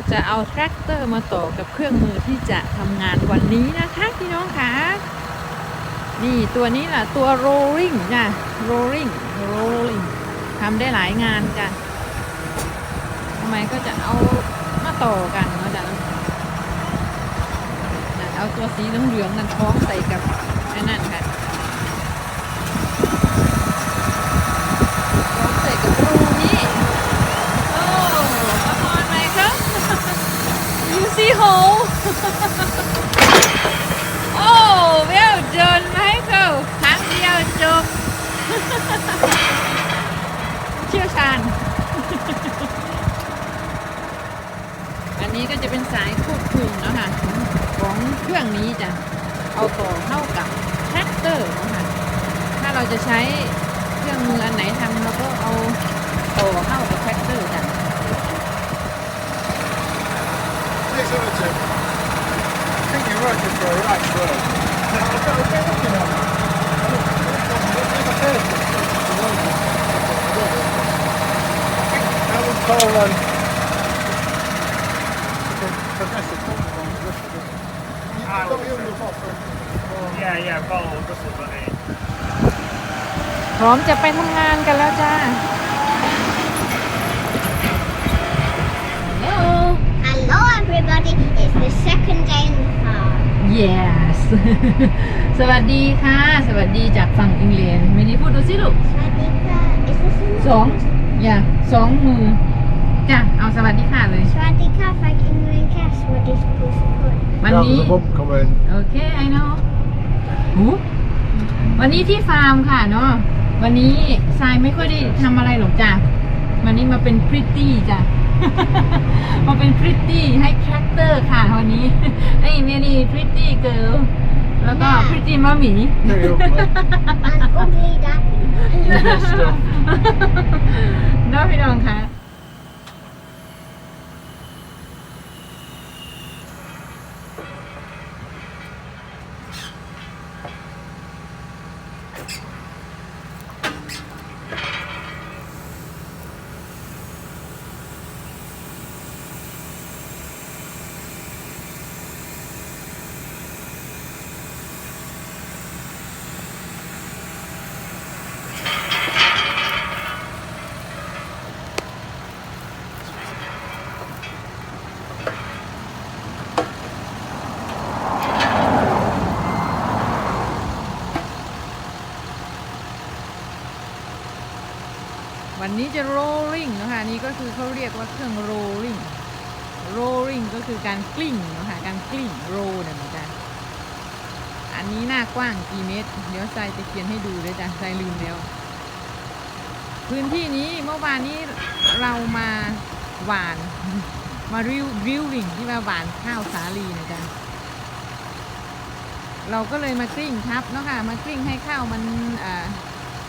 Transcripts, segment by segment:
ก็จะเอาแทรกเตอร์มาต่อกับเครื่องมือที่จะทำงานวันนี้นะคะพี่น้องคะนี่ตัวนี้แหละตัว rolling จ้ะ rolling rolling ทำได้หลายงานจ้ะทำไมก็จะเอามาต่อกันเนาะจ้ะเอาตัวสีเหลืองๆนั่นคล้องใส่กับไอ้นั่นค่ะคล้องใส่กับรูนี้ โอ้มาพอนไหมครับ you see hole โอ้เวลเดินไหมครับครั้งเดียวจบ เชี่ยวชาญ อันนี้ก็จะเป็นสายควบคุมเนาะคะของ เครื่องนี้จะเอาต่อเข้ากับแท็กเตอร์เนาะคะถ้าเราจะใช้เครื่องมืออันไหนทำเราก็เอาต่อเข้ากับแท็กเตอร์จ้ะ Thanks so much, Jim. I think you're working for a right word. I've got a bit looking at it. That was called um, Ah, Got the underbot for Yeah, yeah, bottle, whistle bunny. พร้อมจะไปทำงานกันแล้วจ้า Hello. Hello, everybody. It's the second day in the farm. yes สวัสดีค่ะ สวัสดีจากฝั่งอังกฤษมินิพูดดูสิลูก Swadika. Is this in สองอย่าสองมือ จ้ะเอาสวัสดีค่ะเลย Swadika, like England cast. What is this? วัน That นี้ was a bump coming. โอเค I know หูวันนี้ที่ฟาร์มค่ะเนาะวันนี้ทรายไม่ค่อยได้ทำอะไรหรอกจ้ะวันนี้มาเป็นพริตตี้จ้ะ มาเป็นพริตตี้ให้แทรกเตอร์ค่ะวันนี้ ไอ้เนี่ยนี่พริตตี้เกิร์ลแล้วก็พริตตี้มัมมี่ There you go, mate. An ugly daddy. Good stuff. เน้องพี่น้องคะ much. นี้จะ rolling นะคะนี่ก็คือเขาเรียกว่าเครื่อง rolling rolling ก็คือการกลิ้งนะคะการกลิ้ง roll เนี่ยนะจ๊ะอันนี้หน้ากว้างกี่เมตร เดี๋ยวทรายจะเขียนให้ดูเลยจ้ะทรายลืมแล้ว พื้นที่นี้เมื่อวานนี้เรามาหวาน มาริวริวลิงที่มาหวานข้าวสาลีนะจ๊ะเราก็เลยมากลิ้งทับเนาะค่ะมากลิ้งให้ข้าวมันอ่า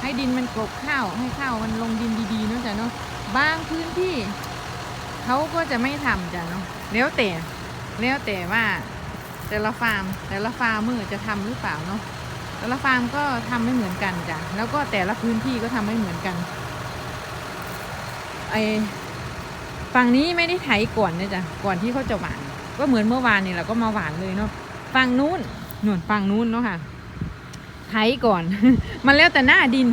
ให้ดินมันกลบข้าว ให้ข้าวมันลงดินดีๆเนาะจ้ะเนาะบางพื้นที่เขาก็จะไม่ทำจ้ะเนาะแล้วแต่แล้วแต่ว่าแต่ละฟาร์ม แต่ละฟาร์มมือจะทำหรือเปล่าเนาะแต่ละฟาร์มก็ทำไม่เหมือนกันจ้ะแล้วก็แต่ละพื้นที่ก็ทำไม่เหมือนกันไอฝั่งนี้ไม่ได้ไถก่อนเนี่ยจ้ะก่อนที่เขาจะหวาน ก็เหมือนเมื่อวานนี่แหละก็มาหวานเลยเนาะฝั่งนู้นหนุนฝั่งนู้นเนาะค่ะ ไถก่อน มันแล้วแต่หน้าดิน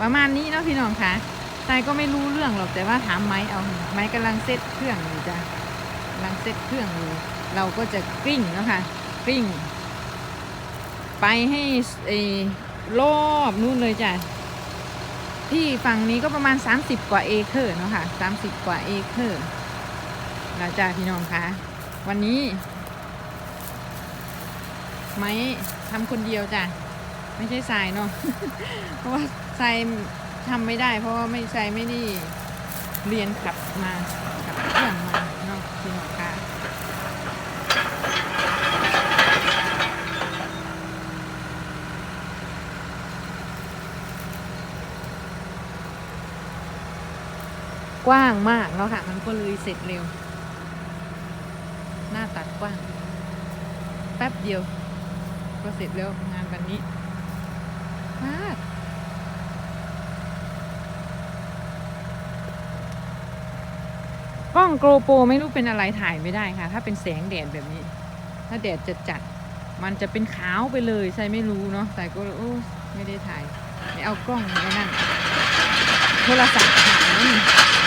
ประมาณนี้เนาะพี่น้องคะทรายก็ไม่รู้เรื่องหรอกแต่ว่าถามไม้เอา ไม้กำลังเซตเครื่องอยู่จ้ะกำลังเซตเครื่องอยู่ เราก็จะกลิ้งเนาะค่ะกลิ้งไปให้เออรอบนู่นเลยจ้ะที่ฝั่งนี้ก็ประมาณ 30 กว่าเอเคอร์เนาะค่ะ30 กว่าเอเคอร์แล้วจ้ะพี่น้องคะวันนี้ ไม้ทำคนเดียวจ้ะ ไม่ใช่ทรายเนาะ เพราะว่าทรายทำไม่ได้ เพราะว่าไม่ทรายไม่ได้เรียนขับมาขับเครื่องมาเนาะพี่น้องคะกว้างมากแล้วค่ะ มันก็เลยเสร็จเร็ว หน้าตัดกว้าง แป๊บเดียว ก็เสร็จแล้วงานวันนี้ พลาก กล้องโกโปรไม่รู้เป็นอะไรถ่ายไม่ได้ค่ะ ถ้าเป็นแสงแดดแบบนี้ ถ้าแดดจะจัดมันจะเป็นขาวไปเลยใช่ไม่รู้เนาะแต่ก็โอ้ไม่ได้ถ่ายไม่เอากล้องไว้นั่นโทรศัพท์ถ่าย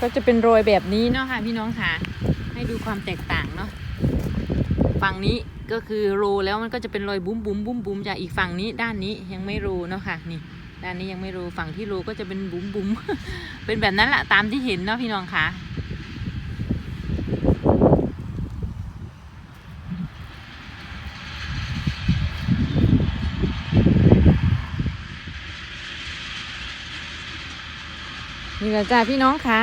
ก็จะเป็นโรยแบบนี้เนาะค่ะพี่น้องค่ะให้ดูความแตกต่างเนาะฝั่งนี้ก็คือโรแล้วมันก็จะเป็นรอยบุ้มบุ้มบุ้มบุ้มจากอีกฝั่งนี้ด้านนี้ยังไม่โรเนาะค่ะนี่ด้านนี้ยังไม่โรฝั่งที่โรก็จะเป็นบุ้มบุ้มเป็นแบบนั้นแหละตามที่เห็นเนาะพี่น้องค่ะนี่แหละจ้าพี่น้องค่ะ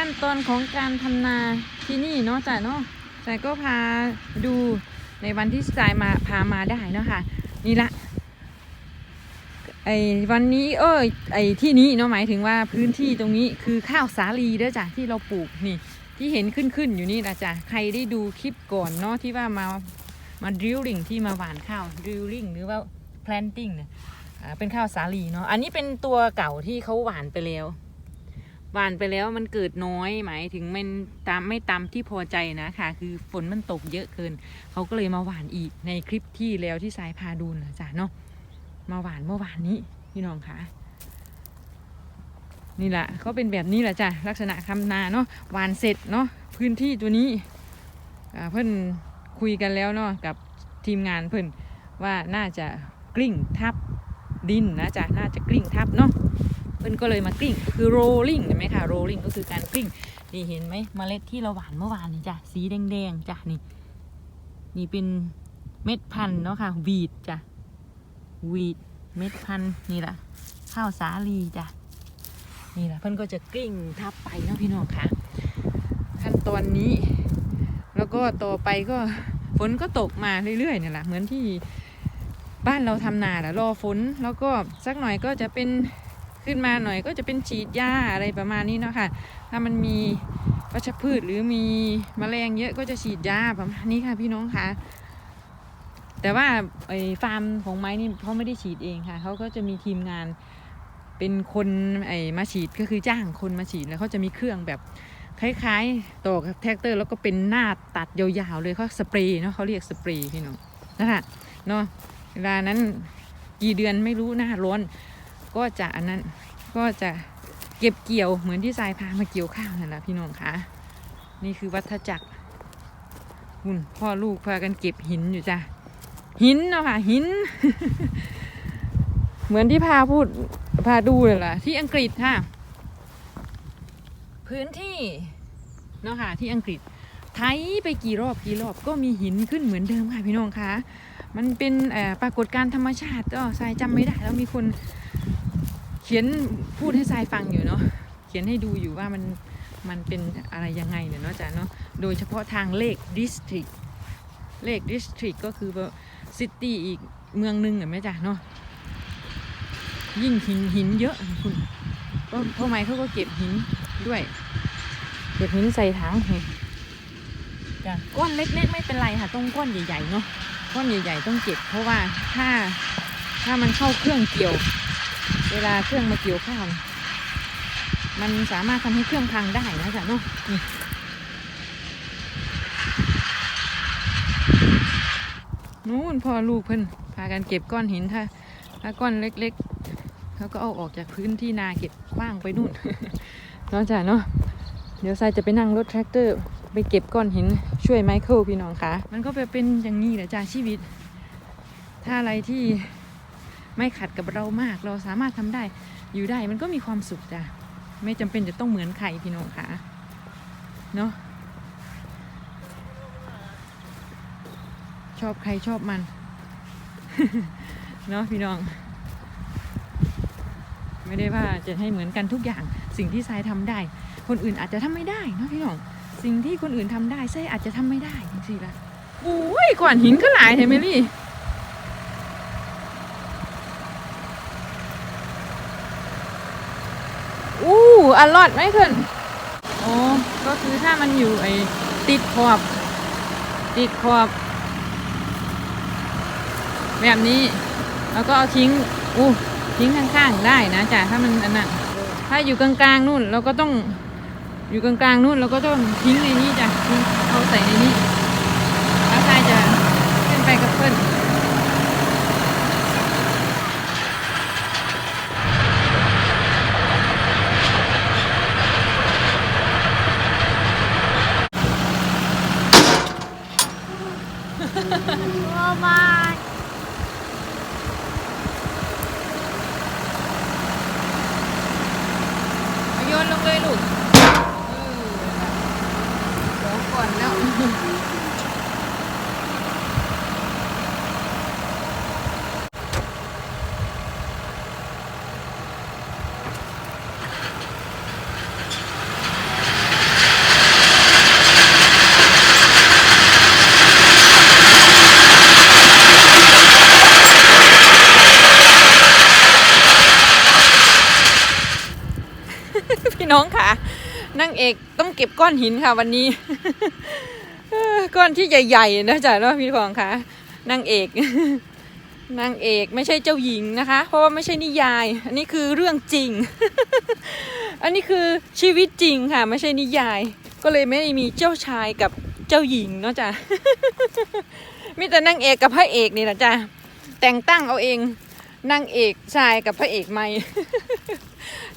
ขั้นตอนของการทำนาที่นี่เนาะจ้าเนาะสายก็พาดูในวันที่สายมาพามาได้เนาะค่ะ นี่ละไอ้วันนี้เออไอ้ที่นี้เนาะหมายถึงว่าพื้นที่ตรงนี้คือข้าวสาลีเด้อจ้ะที่เราปลูกนี่ ที่เห็นขึ้นขึ้นๆอยู่นี่นะจ้ะใครได้ดูคลิปก่อนเนาะที่ว่ามามาดริลลิ่งที่มาหว่านข้าวดริลลิ่งหรือว่า planting เนี่ยเป็นข้าวสาลีเนาะอันนี้เป็นตัวเก่าที่เขาหว่านไปแล้ว หวานไปแล้วมันเกิดน้อยหมายถึงมันตามไม่ตามที่พอใจนะค่ะคือฝนมันตกเยอะเกิน เขาก็เลยมาหวานอีกในคลิปที่แล้วที่สายพาดูนะจ้ะเนาะมาหวานเมื่อวานนี้พี่น้องค่ะนี่แหละก็เป็นแบบนี้แหละจ้ะลักษณะคำนาเนาะหวานเสร็จเนาะพื้นที่ตัวนี้เพิ่อนคุยกันแล้วเนาะกับทีมงานเพิ่อนว่าน่าจะกลิ้งทับดินนะจ๊ะน่าจะกลิ้งทับเนาะ พิ่นก็เลยมากลิ้งคือ rolling เห็นไหมคะ rolling ก็คือการกลิ้งนี่เห็นไหมเมล็ดที่เราหว่านเมื่อวานนี่จ้ะสีแดงๆจ้ะนี่ นี่เป็นเม็ดพันธุ์เนาะค่ะวีดจ้ะวีดเม็ดพันธุ์นี่แหละข้าวสาลีจ้ะนี่แหละเพิ่นก็จะกลิ้งทับไปเนาะพี่น้องค่ะขั้นตอนนี้ แล้วก็ต่อไปก็ฝนก็ตกมาเรื่อยๆเนี่ยแหละเหมือนที่บ้านเราทำนาแหละรอฝนแล้วก็สักหน่อยก็จะเป็น ขึ้นมาหน่อยก็จะเป็นฉีดยาอะไรประมาณนี้เนาะค่ะ ถ้ามันมีวัชพืชหรือมีแมลงเยอะก็จะฉีดยาประมาณนี้ค่ะพี่น้องค่ะ แต่ว่าไอ้ฟาร์มของไม้นี่เขาไม่ได้ฉีดเองค่ะเขาก็จะมีทีมงานเป็นคนไอ้มาฉีดก็คือจ้างคนมาฉีดแล้วเขาจะมีเครื่องแบบคล้ายๆตอกแท็กเตอร์แล้วก็เป็นหน้าตัดยาวๆเลยเขาสเปรย์เนาะเขาเรียกสเปรย์พี่น้องนะคะเนาะเวลานั้นกี่เดือนไม่รู้หน้าร้อน ก็จะอันนั้นก็จะเก็บเกี่ยวเหมือนที่ทรายพามาเกี่ยวข้าวนั่นแหละพี่น้องคะนี่คือวัฏจักรหุ่นพ่อลูกพากันเก็บหินอยู่จ้ะหินเนาะค่ะหิน เหมือนที่พาพูดพาดูเลยล่ะที่อังกฤษค่ะ พื้นที่เนาะค่ะที่อังกฤษไทยไปกี่รอบกี่รอบก็มีหินขึ้นเหมือนเดิมค่ะพี่น้องคะมันเป็นปรากฏการณ์ธรรมชาติก็ทรายจำไม่ได้แล้วมีคน เขียนพูดให้ทรายฟังอยู่เนาะเขียนให้ดูอยู่ว่ามันมันเป็นอะไรยังไงเนี่ยเนาะจ๊ะเนาะโดยเฉพาะทางเลข district เลข district ก็คือซิตี้อีกเมืองนึงเห็นไหมจ๊ะเนาะยิ่งหินหินเยอะคุณก็เพราะไมเขาก็เก็บหินด้วย เก็บหินใส่ถังนี่จ้ะก้อนเล็กๆไม่เป็นไรค่ะต้องก้อนใหญ่ๆเนาะก้อนใหญ่ ๆ ต้องเก็บ เพราะว่าถ้าถ้ามันเข้าเครื่องเกี่ยว เวลาเครื่องมาเกี่ยวข้าวมันสามารถทำให้เครื่องพังได้นะจ๊ะเนาะนี่นู้นพอลูกเพิ่นพากันเก็บก้อนหินถ้าถ้าก้อนเล็กๆเขาก็เอาออกจากพื้นที่นาเก็บว้างไปนู่นเนาะจ้ะเนาะเดี๋ยวทรายจะไปนั่งรถแทรกเตอร์ ไปเก็บก้อนหินช่วยไมเคิลพี่น้องคะมันก็เป็นอย่างนี้แหละจ้าชีวิต ถ้าอะไรที่ ไม่ขัดกับเรามาก เราสามารถทำได้อยู่ได้มันก็มีความสุขจ้ะไม่จำเป็นจะต้องเหมือนใครพี่น้องค่ะเนาะชอบใครชอบมันเนาะพี่น้อง ไม่ได้ว่าจะให้เหมือนกันทุกอย่าง สิ่งที่ทรายทำได้ คนอื่นอาจจะทำไม่ได้เนาะพี่น้อง สิ่งที่คนอื่นทำได้ทรายอาจจะทำไม่ได้จริงๆละโอ้ยก่อนหินก็หลายเห็นไหมลี่ อลอดไหม่ขึ้นอ๋อก็คือถ้ามันอยู่ไอ้ติดขอบ ติดขอบ แบบนี้ แล้วก็เอาทิ้งอู้ทิ้งข้างๆได้นะจ้ะถ้ามันอันนั้นถ้าอยู่กลางๆนู่นเราก็ต้องอยู่กลางๆนู่นเราก็ต้องทิ้งในนี้จ้ะเอาใส่ในนี้แล้วทรายจะขึ้นไปกับเพื่อน Oh my. เอาโยนลงเลยลูกเออเดี๋ยวก่อนแล้ว พี่ น้องค่ะนางเอกต้องเก็บก้อนหินค่ะ วันนี้ ก้อนที่ใหญ่ๆนะจ๊ะเนาะพี่ฟองค่ะนางเอกนางเอกไม่ใช่เจ้าหญิงนะคะ เพราะว่าไม่ใช่นิยาย อันนี้คือเรื่องจริง อันนี้คือชีวิตจริงค่ะ ไม่ใช่นิยาย ก็เลยไม่ได้มีเจ้าชายกับเจ้าหญิงเนาะจ๊ะมีแต่นางเอกกับพระเอกนี่แหละจ้ะแต่งตั้งเอาเองนางเอกชายกับพระเอกไม่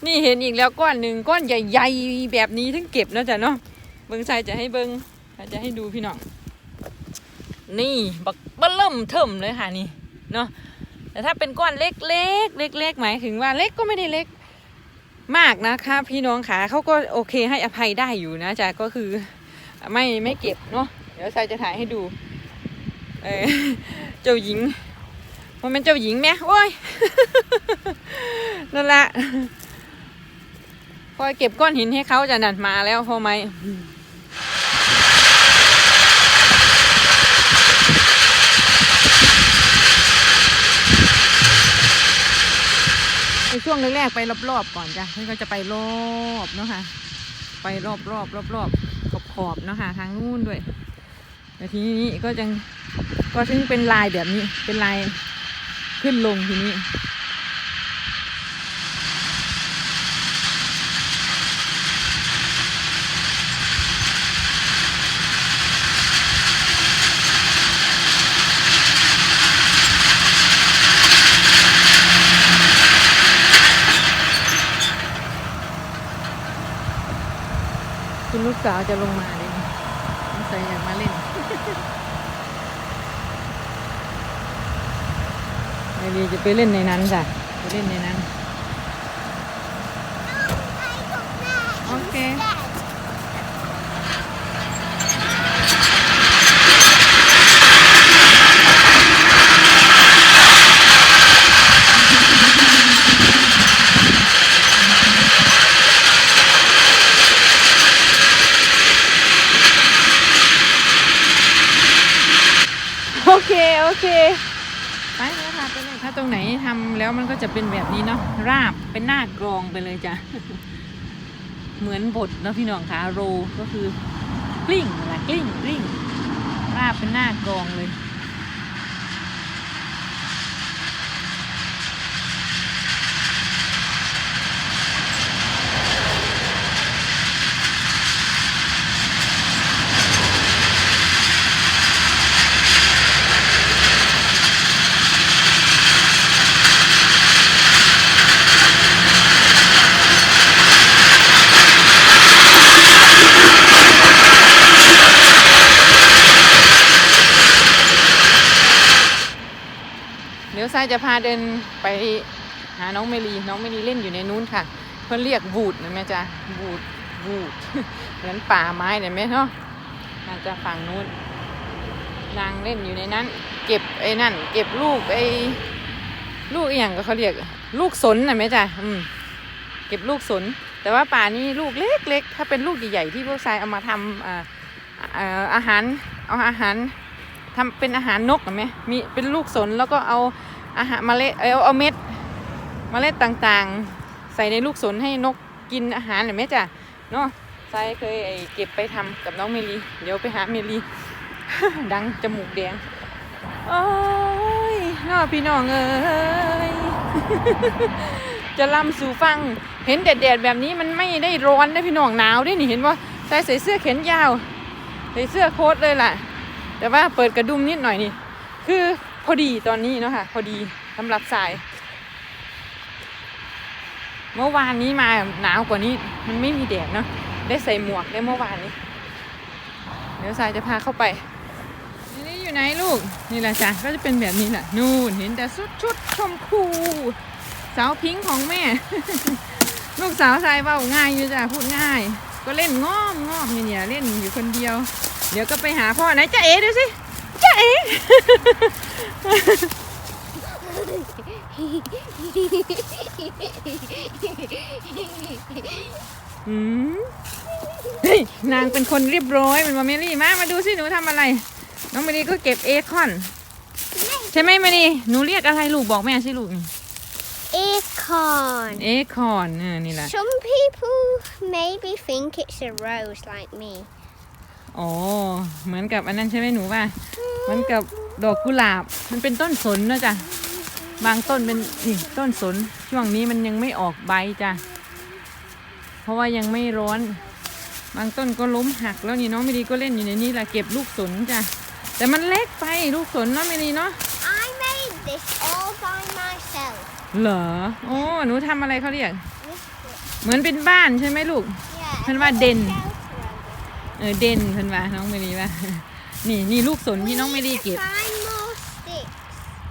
นี่เห็นอีกแล้วก้อนหนึ่งก้อนใหญ่ๆแบบนี้ถึงเก็บนะจ๊ะเนาะเบิ้งชายจะให้เบิ้งจะให้ดูพี่น้องนี่บักเบิ่มเทิมเลยค่ะนี่เนาะแต่ถ้าเป็นก้อนเล็กๆเล็กๆหมายถึงว่าเล็กก็ไม่ได้เล็กมากนะคะพี่น้องขาเขาก็โอเคให้อภัยได้อยู่นะจ๊ะก็คือไม่ไม่เก็บเนาะเดี๋ยวชายจะถ่ายให้ดูเออเจ้าหญิงมันเป็นเจ้าหญิงไหมโอ้ยนั่นแหละ คอยเก็บก้อนหินให้เขาจะนัดมาแล้วพอไหมในช่วงแรกๆไปรอบๆก่อนจ้ะนี่ก็จะไปรอบเนาะค่ะ ไปรอบๆรอบรอบขอบขอบๆเนาะค่ะทางนู้นด้วยแต่ทีนี้ก็จะก็ถึงเป็นลายแบบนี้เป็นลายขึ้นลงทีนี้ คุณลูกสาวจะลงมาเลยนี่สงสัยอยากมาเล่นไอวีจะไปเล่นในนั้นจ้ะไปเล่นในนั้น โอเค โอเค โอเค ไปแล้วค่ะไปเลยถ้าตรงไหนทำ แล้วมันก็จะเป็นแบบนี้เนาะราบเป็นหน้ากรองไปเลยจ้ะเหมือนบทนะพี่น้องคะโรก็คือกลิ้งนะกลิ้งกลิ้งราบเป็นหน้ากรองเลย เดี๋ยวทรายจะพาเดินไปหาน้องเมลีน้องเมลีเล่นอยู่ในนู้นค่ะ เพื่อนเรียกบูดนะแม่จ้ะบูดบูดเหมือนป่าไม้เนี่ยแม่เนาะน่าจะฝั่งนู้นนางเล่นอยู่ในนั้น เก็บไอ้นั่น เก็บลูกไอ้ลูกอย่างก็เขาเรียก ลูกสนนะแม่จ้ะอืมเก็บลูกสน แต่ว่าป่านี้ลูกเล็กๆถ้าเป็นลูกใหญ่ๆที่พวกทรายเอามาทำอ่าอาอาหารเอาอาหารทำเป็นอาหารนกเห็นไหมมีเป็นลูกสนแล้วก็เอา อาหารเมล็ดเอาเอาเม็ดเมล็ดต่างๆ ใส่ในลูกสนให้นกกินอาหารหรือไหมจ้ะเนาะทรายเคยเก็บไปทำกับน้องเมลีเดี๋ยวไปหาเมลีดังจมูกแดงโอ้ยน้อพี่น้องเอ้ยจะล่ำสู่ฟังเห็นแดดๆแบบนี้มันไม่ได้ร้อนนะพี่น้องหนาวด้วยนี่เห็นว่าใส่ใส่เสื้อแขนยาว ใส่เสื้อโค้ทเลยล่ะ แต่ว่าเปิดกระดุมนิดหน่อยนี่ คือ อดีตอนนี้เนาะค่ะ พอดีสำหรับสาย เมื่อวานนี้มาหนาวกว่านี้ มันไม่มีแดดเนาะได้ใส่หมวกได้เมื่อวานนี้ เดี๋ยวสายจะพาเข้าไป นี่อยู่ไหนลูก นี่แหละจ้ะก็จะเป็นแบบนี้แหละนู่นเห็นแต่ชุดชุดชมพูสาวพิงค์ของแม่ ลูกสาวชายเบาง่ายอยู่จ้ะพูดง่าย ก็เล่นง้อมง้อมนี่เนี่ยเล่นอยู่คนเดียว เดี๋ยวก็ไปหาพ่อไหนจะเอ๋ดูสิจะเอ๋ อืมเฮ้ยนางเป็นคนเรียบร้อยเหมันมาเมลี่มา มาดูสิหนูทำอะไร น้องเมลี่ก็เก็บเอคอน ใช่ไหมเมลี่หนูเรียกอะไรลูกบอกแม่สิลูก Acorn. เอคอนเออนี่แหละ Some people maybe think it's a rose like me. อ๋อเหมือนกับอันนั้นใช่ไหมหนูว่าเหมือนกับ ดอกกุหลาบ มันเป็นต้นสนนะจ๊ะบางต้นเป็นนี่ต้นสนช่วงนี้มันยังไม่ออกใบจ้ะเพราะว่ายังไม่ร้อน บางต้นก็ล้มหักแล้วนี่น้องไม่ดีก็เล่นอยู่ในนี้แหละเก็บลูกสนจ้ะแต่มันเล็กไปลูกสนเนาะไม่ดีเนาะ I made this all by myself. เหรอโอ้หนูทำอะไรเขาเรียก เหมือนเป็นบ้านใช่ไหมลูก Yeah. Can I I put a den? shelter over เออเด่นเพิ่นว่าน้องไม่ดีว่า นี่นี่ลูกสน it. ที่น้อง We ไม่ดี need to เก็บ Find more sticks.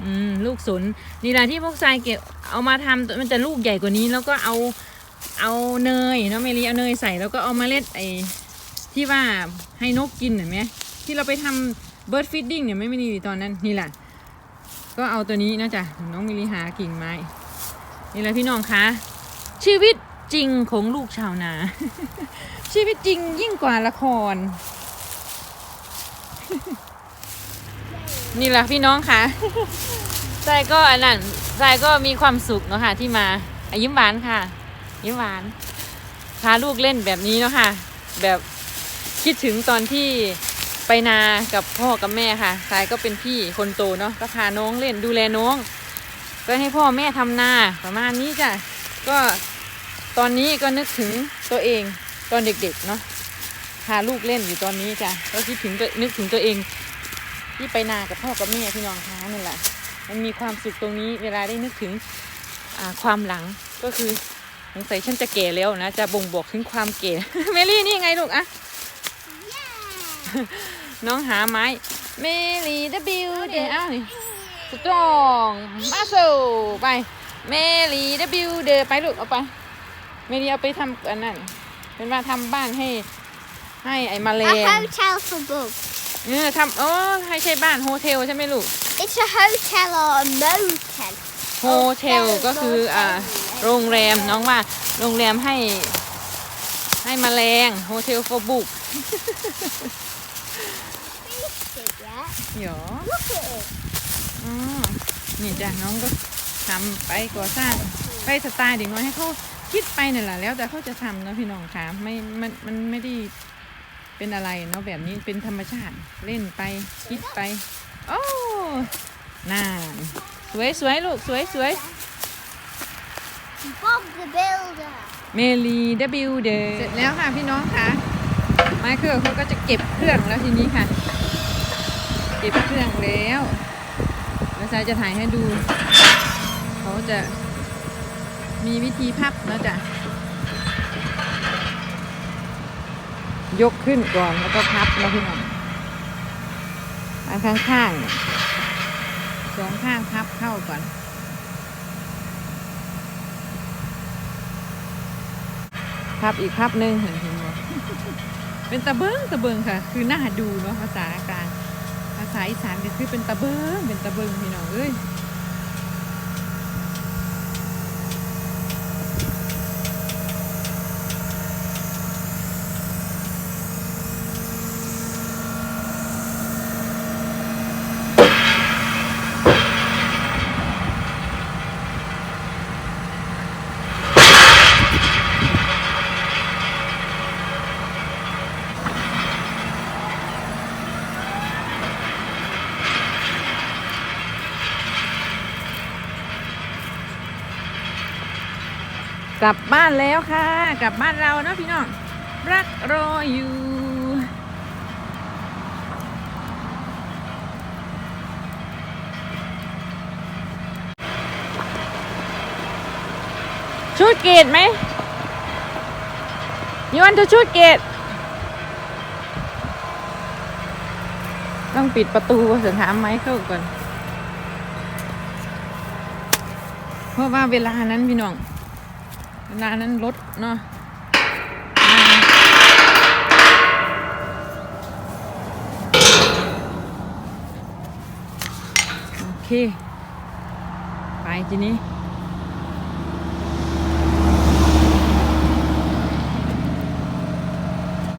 อืมลูกสนนี่แหละที่พวกทรายเก็บเอามาทำมันจะลูกใหญ่กว่านี้ แล้วก็เอาเอาเนยเนาะเมลีเอาเนยใส่แล้วก็เอามาเล็ดไอ้ที่ว่าให้นกกินเห็นไหมที่เราไปทำเบิร์ดฟีดดิ้งเนี่ยไม่ไม่ดีตอนนั้นนี่แหละก็เอาตัวนี้นะจ๊ะน้องมิลีหากิ่งไม้นี่แหละพี่น้องคะชีวิตจริงของลูกชาวนา ชีวิตจริงยิ่งกว่าละคร นี่แหละพี่น้องค่ะทรายก็อันนั้นทรายก็มีความสุขเนาะค่ะ ที่มาอะยิ้มหวานค่ะ ยิ้มหวานพาลูกเล่นแบบนี้เนาะค่ะ แบบคิดถึงตอนที่ไปนากับพ่อกับแม่ค่ะทรายก็เป็นพี่คนโตเนาะก็พาน้องเล่นดูแลน้องก็ให้พ่อแม่ทำนาประมาณนี้จ้ะก็ตอนนี้ก็นึกถึงตัวเองตอนเด็กๆเนาะพาลูกเล่นอยู่ตอนนี้จ้ะก็คิดถึงตัวนึกถึงตัวเอง ที่ไปนากับพ่อกับแม่พี่น้องคะนั่นแหละ มันมีความสุขตรงนี้เวลาได้นึกถึงความหลังก็คือสงสัยฉันจะแก่แล้วนะ จะบ่งบอกถึงความแก่เมลี่นี่ไงลูกอะน้องหาไม้เมลี่ดับบิวเดี๋ยวนี่สตรองมาโซไปเมลี่ดับบิวเดไปลูกเอาไปเมลี่เอาไปทำอันนั้นเป็นว่าทำบ้านให้ให้ไอ้มาเล A ง เออทำโอ้ให้ใช่บ้านโฮเทลใช่ไหมลูก It's a hotel or a motel. โฮเทลก็คืออ่าโรงแรมน้องว่าโรงแรมให้ ให้แมลงโฮเทล for book Finished it yet? เดี๋ยว Look at it. อ๋อนี่จ้ะน้องก็ทำไปก่อสร้างไปสไตล์เด็กน้อยให้เขาคิดไปนี่นแหละแล้วแต่เขาจะทำเนาะพี่น้องคะไม่มันมันไม่ได้ เป็นอะไรเนาะแบบนี้เป็นธรรมชาติเล่นไปคิดไป โอ้น่าสวยสวยลูกสวยสวย Bob the Builder. เมลีดบิวเดเสร็จแล้วค่ะพี่น้องคะไมเคิลเขาก็จะเก็บเครื่องแล้วทีนี้ค่ะ เก็บเครื่องแล้วเดี๋ยวซายจะถ่ายให้ดู เขาจะมีวิธีพับนะจ๊ะ ยกขึ้นก่อนแล้วก็พับนะพี่น้องอันข้างๆสองข้างพับเข้าก่อนพับอีกพับหนึ่งเห็นเห็นไหมเป็นตะเบิงตะเบิงค่ะ คือหน่าดูเนาะภาษากลางภาษาอีสานก็คือเป็นตะเบิงเป็นตะเบิงพี่น้องเอ้ย ลับบ้านแล้วค่ะ กลับบ้านเราเนาะพี่น้อง รักรออยู่ ชุดเกตไหม You want to shoot gate ต้องปิดประตูเสียถามไหมเข้าก่อน เพราะว่าเวลานั้นพี่น้อง เวลานั้นรถเนาะโอเค ไปทีนี้